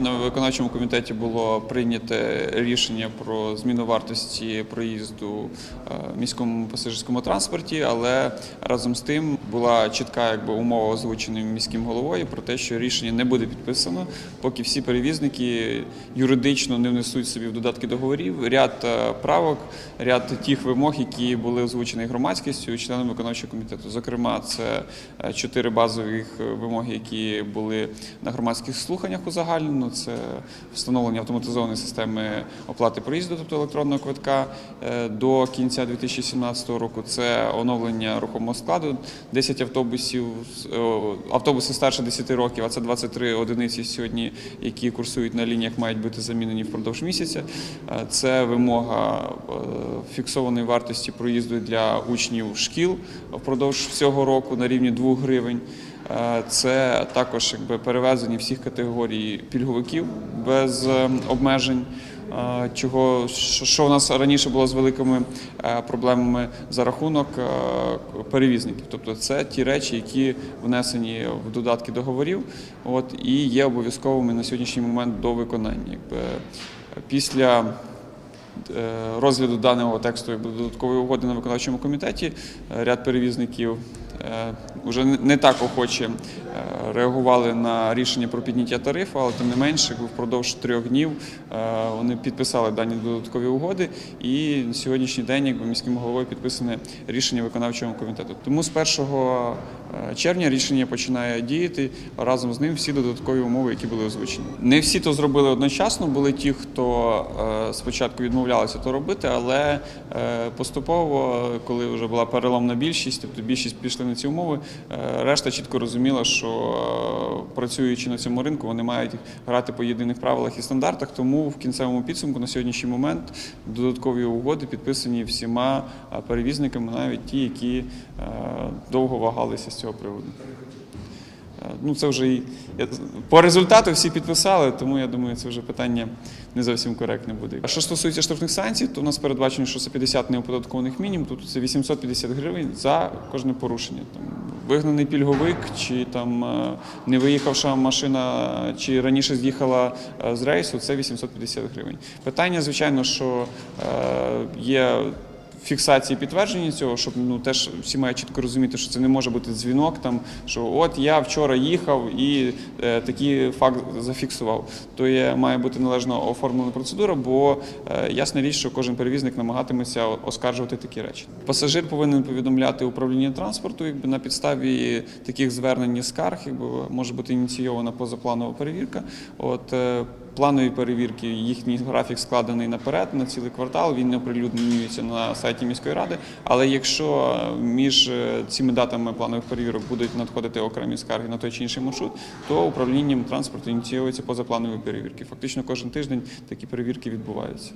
На виконавчому комітеті було прийнято рішення про зміну вартості проїзду е, в міському пасажирському транспорті, але разом з тим була чітка якби, умова озвучена міським головою про те, що рішення не буде підписано, поки всі перевізники юридично не внесуть собі в додатки договорів ряд е, правок, ряд тих вимог, які були озвучені громадськістю членами виконавчого комітету. Зокрема, це е, чотири базових е, вимоги, які були на громадських слуханнях узагальнено. Це встановлення автоматизованої системи оплати проїзду, тобто електронного квитка е, до кінця 2017 року. Це оновлення рухомого складу, 10 автобусів, е, автобуси старше 10 років, а це 23 одиниці сьогодні, які курсують на лініях, мають бути замінені впродовж місяця. Е, Це вимога фіксованої вартості проїзду для учнів шкіл впродовж всього року на рівні 2 гривень. Е, Це також якби перевезення всіх категорій пільговиків без е, обмежень. е, Чого що у нас раніше було з великими проблемами за рахунок перевізників, тобто це ті речі, які внесені в додатки договорів, от і є обов'язковими на сьогоднішній момент до виконання. Після розгляду даного тексту додаткової угоди на виконавчому комітеті е, ряд перевізників вже не так охоче е, реагували на рішення про підняття тарифу, але тим не менше впродовж трьох днів е, вони підписали дані додаткові угоди. І на сьогоднішній день якби, міським головою підписане рішення виконавчого комітету. Тому з 1 е, червня рішення починає діяти разом з ним всі додаткові умови, які були озвучені. Не всі то зробили одночасно. Були ті, хто е, спочатку відмовлялися то робити, але е, поступово, коли вже була переломна більшість, тобто більшість пішли на ці умови, е, решта чітко розуміла, що е, працюючи на цьому ринку, вони мають грати по єдиних правилах і стандартах. Тому в кінцевому підсумку на сьогоднішній момент додаткові угоди підписані всіма перевізниками, навіть ті, які довго вагалися з цього приводу. Ну, це вже по результату всі підписали, тому я думаю, це вже питання не зовсім коректне буде. А що стосується штрафних санкцій, то у нас передбачено, що це 50 неоподаткованих мінімум, тобто це 850 гривень за кожне порушення. Там, вигнаний пільговик, чи там е, не виїхавша машина, чи раніше з'їхала е, з рейсу, це 850 гривень. Питання, звичайно, що е, є фіксації підтвердження цього, щоб ну теж всі мають чітко розуміти, що це не може бути дзвінок, там що от я вчора їхав і е, такий факт зафіксував. То є має бути належно оформлена процедура, бо е, ясна річ, що кожен перевізник намагатиметься оскаржувати такі речі. Пасажир повинен повідомляти управління транспорту, якби на підставі таких звернень і скарг, якби може бути ініційована позапланова перевірка. От е, планові перевірки, їхній графік складений наперед на цілий квартал. Він не оприлюднюється на сайті міської ради. Але якщо між е, цими датами планових перевірок будуть надходити окремі скарги на той чи інший маршрут, то управлінням транспорту ініціюються позапланові перевірки. Фактично кожен тиждень такі перевірки відбуваються.